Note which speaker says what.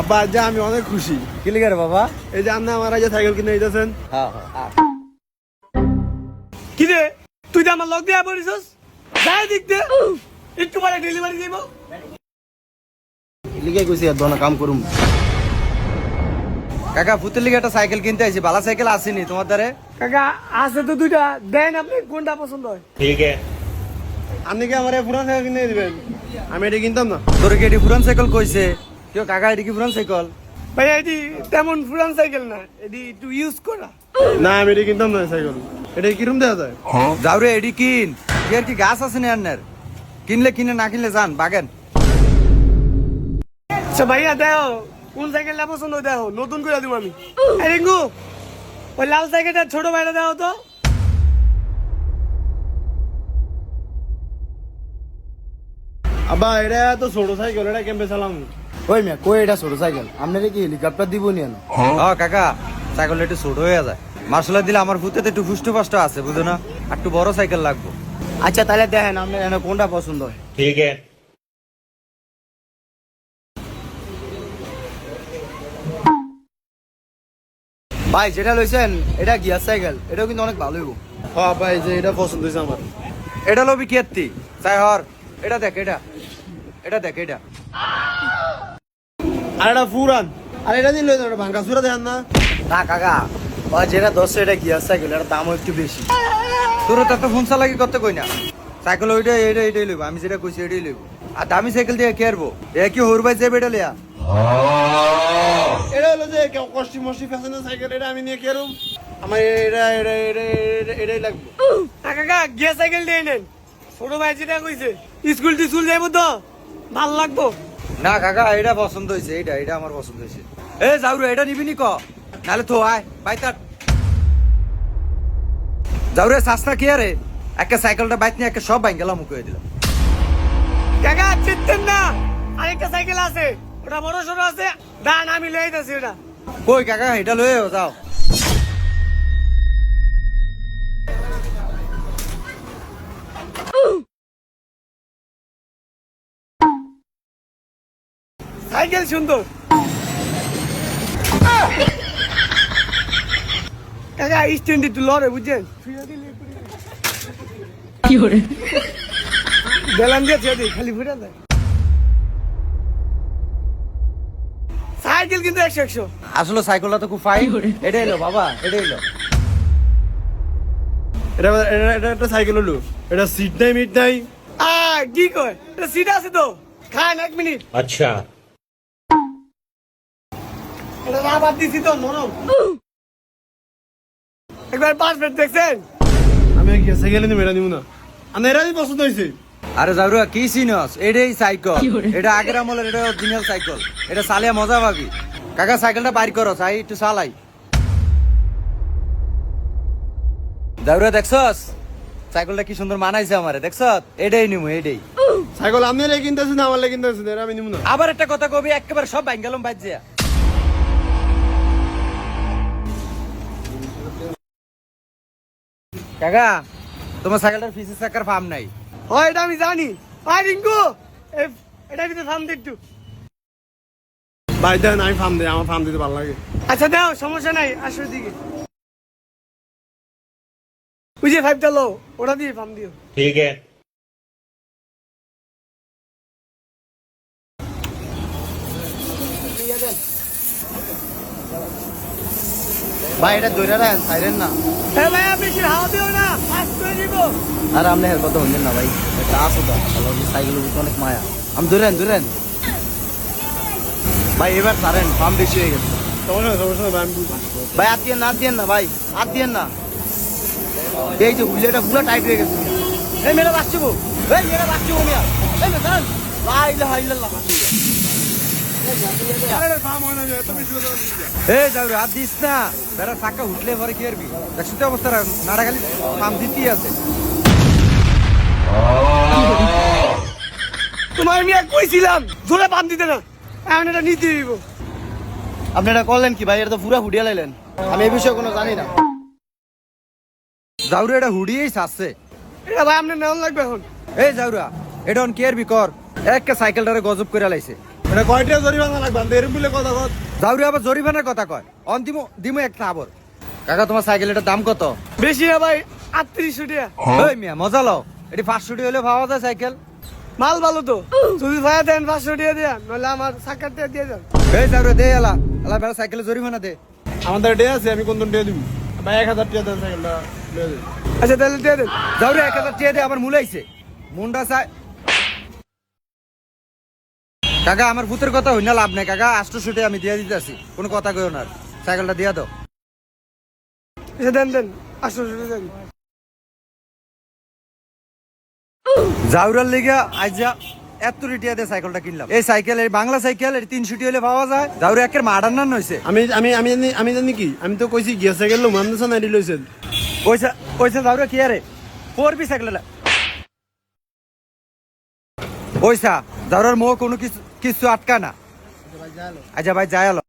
Speaker 1: আব্বা আজ যে আমি অনেক খুশি।
Speaker 2: কি লিখে রে বাবা?
Speaker 1: এই যে আপনি আমার আজ সাইকেল কিনে দিতেছেন।
Speaker 2: হ্যাঁ হ্যাঁ
Speaker 3: কি রে? তুই যে আমার লগ দিয়া পড়িছস? যাই দিক দে একটু পরে ডেলিভারি দিব।
Speaker 2: লিখে কইছি আর দোনা কাম করুম। কাকা পুতুল লিগে একটা সাইকেল কিনতে আইছি ভালো সাইকেল আসেনি তোমার দ্বারে?
Speaker 3: কাকা আছে তো দুইটা। দেন আপনি কোনটা পছন্দ হয়? ঠিক আছে।
Speaker 1: আপনি কি আমার পুরান সাইকেল কিনে দিবেন? আমি এটা কিনতাম না।
Speaker 2: তোর কি এটি পুরান সাইকেল কইছে? কেউ কাকা এটি কি পুরান সাইকেল
Speaker 3: ভাই এটি তেমন পুরান সাইকেল না এটি একটু ইউজ করা
Speaker 1: না আমি এটা কিনতাম না সাইকেল এটা কিরম দেওয়া যায়
Speaker 2: যাও রে এডি কিন এর কি গাছ আছে না আন্নার কিনলে কিনে না কিনলে যান বাগেন
Speaker 3: আচ্ছা ভাইয়া দেখো কোন সাইকেলটা পছন্দ দেখো নতুন করে দিব আমি রিঙ্কু ওই লাল সাইকেলটা ছোট ভাইটা দেখো তো
Speaker 1: আব্বা এটা তো ছোট সাইকেল এটা কেমবে চালাম
Speaker 4: ওই মিয়া কই এটা ছোট সাইকেল আপনারে কি হেলিকপ্টার দিব নিয়ে না?
Speaker 2: ও কাকা সাইকেল একটু ছোট হয়ে যায়। মার্শাল দিলে আমার ভূতেতে একটু ফুষ্ট ফাষ্ট আছে বুঝো না? আর একটু বড় সাইকেল লাগবো।
Speaker 4: আচ্ছা তাহলে দেখেন আপনার এনে কোনটা পছন্দ হয়।
Speaker 5: ঠিক আছে।
Speaker 4: ভাই যেটা লইছেন এটা গিয়ার সাইকেল এটাও কিন্তু অনেক ভালো
Speaker 1: হ্যাঁ ভাই যে এটা পছন্দ হয়েছে আমার।
Speaker 2: এটা লবি কি তাই হর এটা দেখ এটা। এটা দেখ এটা।
Speaker 1: আর এটা পুরান আর এটা দিন লই এটা ভাঙ্গা চুরা দেখান না।
Speaker 4: না কাকা ওই যেটা দশটা এটা গিয়ার সাইকেল এটার দামও একটু বেশি।
Speaker 2: তোর তো একটা ফোন চালাকি করতে কই না। সাইকেল ওইটা এইটা এইটাই লইব আমি যেটা কইছি এটাই লইব। আর দামি সাইকেল দিয়ে কে আরবো এ কি হরবাই যাবে এটা লিয়া
Speaker 1: এটা হলো যে কেউ কষ্টি মষ্টি ফ্যাশনের সাইকেল এটা আমি নিয়ে কেরম আমার এটা এটা এটা এটা- এটাই লাগবে।
Speaker 3: কাকা গিয়া সাইকেল দিয়ে নেন। ছোট ভাই যেটা কইছে স্কুল টিস্কুল যাইব তো ভালো লাগবো।
Speaker 2: না, কাকা এটা পছন্দ হয়েছে এটা এটা আমার পছন্দ হয়েছে। এ যাউরে এটা নিবি নি ক? নালে তো আয় বাই তার যাউরে সাস্তা কি আরে? একটা সাইকেলটা বাইক নিয়ে, একটা সব বাইক গেলাম, মুখে দিলাম।
Speaker 3: কাকা, চিনতেন না? আরেকটা সাইকেল আছে, ওটা বড় সড়ো আছে। দান আমি লই যাচ্ছি, ওটা।
Speaker 2: কই, কাকা, এটা লয়ে যাও।
Speaker 3: সাইকেল সুন্দর। কাকা লড়ে বুঝছেন? খালি দেয় সাইকেল কিন্তু একশো একশো।
Speaker 2: আসলে সাইকেলটা তো খুব ফাইন এটা এলো বাবা এটা এলো
Speaker 1: এটা এটা একটা এটা সিট নাই মিট নাই।
Speaker 3: আ কি কয়? এটা সিট আছে তো। খান এক মিনিট।
Speaker 5: আচ্ছা।
Speaker 3: এটা রাবার দিছি তো নরম একবার পাঁচ দেখছেন?
Speaker 1: আমি গিয়ে সাইকেল নিয়ে মেরা না। আর এরাই পছন্দ হয়েছে।
Speaker 2: আরে যাউরে কি সিনস? এটাই সাইকেল। এটা আগের আমলের এটা অরিজিনাল সাইকেল। এটা চালিয়ে মজা পাবি। কাকা সাইকেলটা বাইর করো চাই একটু চালাই। যাউরে দেখছস? সাইকেলটা কি সুন্দর মানাইছে আমারে দেখছ এটাই নিমু এটাই।
Speaker 1: সাইকেল আপনি রে কিনতেছেন আমার লে কিনতেছেন এরা আমি নিব না।
Speaker 2: আবার একটা কথা কবি একেবারে সব বাইন গেলাম কাকা তোমার সাইকেলটার ফিসের চাকার ফার্ম নাই।
Speaker 3: ও এটা আমি জানি। ভাই রিঙ্কু এটা ভিতরে ফার্ম দে
Speaker 1: ভাই দেন আমি ফার্ম দিই আমার ফার্ম দিতে ভালো লাগে।
Speaker 3: আচ্ছা দাও সমস্যা নাই আসো দিকে ওই যে ফাইভটা লো ওটা দিয়ে ফার্ম দিও।
Speaker 5: ঠিক আছে। Yeah, then.
Speaker 4: ভাই এটা দৈরা দেন সাইরেন না।
Speaker 3: হ্যাঁ ভাই আপনি হাওয়া দিও না পাস করে দিব
Speaker 4: আর আপনি হের কথা হইলেন না ভাই এটা আসো সাইকেলের উপর অনেক মায়া। আমি ধরেন ধরেন ভাই এবার সারেন ফার্ম বেশি হয়ে গেছে।
Speaker 1: ভাই, আমি বুঝছি।
Speaker 4: ভাই আর দিয়েন না আর দিয়েন না ভাই আর দিয়েন না। এই যে হুইলেটা পুরো টাইট হয়ে গেছে। এই মেয়েরা বাচ্চু গো। এই মেয়েরা বাচ্চু গো মিয়া। এই মেয়ে দাঁড়ান। লা ইলাহা ইল্লাল্লাহ
Speaker 2: এ হাত দিস না। উঠলে পরে কি দেখছিস তো অবস্থা নাড়াগালি ফার্ম দিতেই আছে।
Speaker 3: তোমার আমি এক কইছিলাম জোরে পাম দিতে না। এখন এটা নিতে দিব
Speaker 4: আপনি এটা করলেন কি ভাই? এটা তো পুরা ফুটিয়া লাইলেন। আমি এই বিষয়ে কোনো জানি না।
Speaker 2: যাউরে এটা হুডিয়েই সাজছে
Speaker 3: এটা ভাই আপনার নেওয়া লাগবে এখন।
Speaker 2: এই যাউরা এটা অন কেয়ার বি কর? একটা সাইকেলটারে গজব করে লাইছে।
Speaker 1: এটা কয়টা জরিমানা লাগবে? আমি এরম বলে কথা কত
Speaker 2: যাওরে আবার জরিমানার কথা কয়। অন্তিম দিমু এক না আবার কাকা তোমার সাইকেল দাম কত?
Speaker 3: বেশি না ভাই আটত্রিশশো টাকা
Speaker 2: ওই মিয়া মজা লও। এটি পাঁচশো টাকা হলে পাওয়া যায় সাইকেল
Speaker 3: মাল ভালো তো যদি ভাইয়া দেন পাঁচশো টাকা দেন নইলে আমার সাক্ষাৎ টাকা দিয়ে দেন
Speaker 2: এই দে এলা। এলা বেলা সাইকেলে জরিমানা দে।
Speaker 1: আমাদের ডে আছে আমি কোন ডে দিব ভাই এক হাজার টাকা দেন সাইকেলটা
Speaker 3: আচ্ছা তাহলে দিয়ে দেন।
Speaker 2: এক হাজার টাকা দে আমার মুলাইছে মুন্ডা চাই কাকা আমার ভূতের কথা হই না লাভ নাই কাকা। আষ্টশো টাকা আমি দিয়ে দিতেছি। কোনো কথা কইও না। সাইকেলটা দিয়া দাও।
Speaker 3: দেন দেন। আটশো টাকা দেন।
Speaker 2: জাউরার লেগে যা এত রিটিয়া দিয়ে সাইকেলটা কিনলাম। এই সাইকেল এই বাংলা সাইকেল এর তিনশো টি হলে পাওয়া যায়। জাউরে একের মাডার নান হয়েছে
Speaker 1: আমি আমি আমি জানি আমি জানি কি? আমি তো কইছি গিয়া সাইকেল লো মামদা সানা এডি লইছেন।
Speaker 2: পয়সা পয়সা জাউরে কি আরে? পড়বি সাইকেল পয়সা জাউরার মোহ কোনো কিছু কিছু আটকা না আচ্ছা ভাই যাই